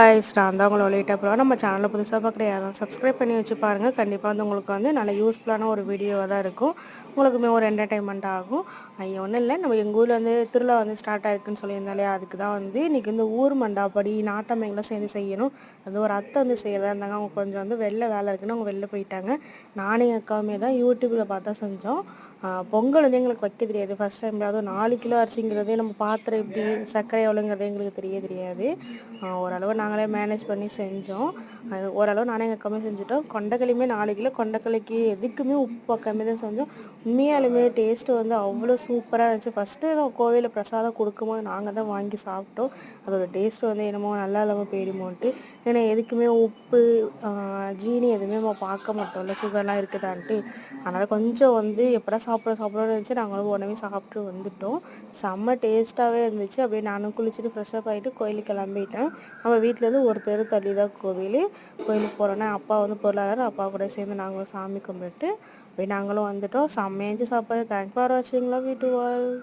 Hi நான் தான் உங்களை லேட்டாக போகிறோம் நம்ம சேனலில் புதுசாக பார்க்குற யாரும் சப்ஸ்கிரைப் பண்ணி வச்சு பாருங்கள் கண்டிப்பாக வந்து உங்களுக்கு வந்து நல்ல யூஸ்ஃபுல்லான ஒரு வீடியோவாக தான் இருக்கும். உங்களுக்குமே ஒரு என்டர்டைன்மெண்ட் ஆகும். ஐயா ஒன்றும் இல்லை. நம்ம எங்கள் ஊரில் வந்து திருவிழா வந்து ஸ்டார்ட் ஆயிருக்குன்னு சொல்லியிருந்தாலே அதுக்கு தான் வந்து இன்றைக்கி வந்து ஊர் மண்டாப்படி நாட்டமைங்களாம் சேர்ந்து செய்யணும். அது ஒரு அத்தை வந்து செய்கிறதா இருந்தாங்க. அவங்க கொஞ்சம் வந்து வெளில வேலை இருக்குன்னு அவங்க வெளில போயிட்டாங்க. நானும் எங்கள் அக்காவுமே தான் யூடியூப்பில் பார்த்தா செஞ்சோம். பொங்கல் வந்து எங்களுக்கு வைக்க தெரியாது. ஃபஸ்ட் டைம் அதுவும் நாலு கிலோ அரிசிங்கிறதே நம்ம பாத்திரம் எப்படி சர்க்கரை எவ்வளோங்கிறதே எங்களுக்கு தெரிய தெரியாது. ஓரளவு நாங்கள் நாங்களே மேனேஜ் பண்ணி செஞ்சோம். அது ஓரளவு நானே எங்கள் அக்காமே செஞ்சுட்டோம். கொண்டக்களியுமே நாலு கிலோ. கொண்டக்கலைக்கு எதுக்குமே உப்பு கம்மி தான் செஞ்சோம். உண்மையாலுமே டேஸ்ட்டு வந்து அவ்வளோ சூப்பராக இருந்துச்சு. ஃபஸ்ட்டு கோவிலில் பிரசாதம் கொடுக்கும்போது நாங்கள் தான் வாங்கி சாப்பிட்டோம். அதோட டேஸ்ட் வந்து என்னமோ நல்லா இல்லாமல் போயிடுமோன்ட்டு. ஏன்னா எதுக்குமே உப்பு ஜீனி எதுவுமே நம்ம பார்க்க மாட்டோம்ல. சுகர்லாம் இருக்குதான்ட்டு. அதனால் கொஞ்சம் வந்து எப்படா சாப்பிட சாப்பிடணும்னு இருந்துச்சு. நாங்களும் உடனே சாப்பிட்டு வந்துட்டோம். செம்ம டேஸ்ட்டாகவே இருந்துச்சு. அப்படியே நானும் குளிச்சுட்டு ஃப்ரெஷ்ஷப் ஆகிட்டு கோயிலுக்கு கிளம்பிட்டேன். நம்ம வீட்டிலேருந்து ஒரு தெரு தள்ளி தான் கோவில். கோயிலுக்கு போகிறோன்னா அப்பா வந்து பொருளாதாரம் அப்பா கூட சேர்ந்து நாங்களும் சாமி கும்பிட்டு அப்படியே நாங்களும் வந்துட்டோம். செம்மையாச்சு சாப்பாடு. தேங்க்ஸ் ஃபார் வாட்சிங்களா வீட்டு வால்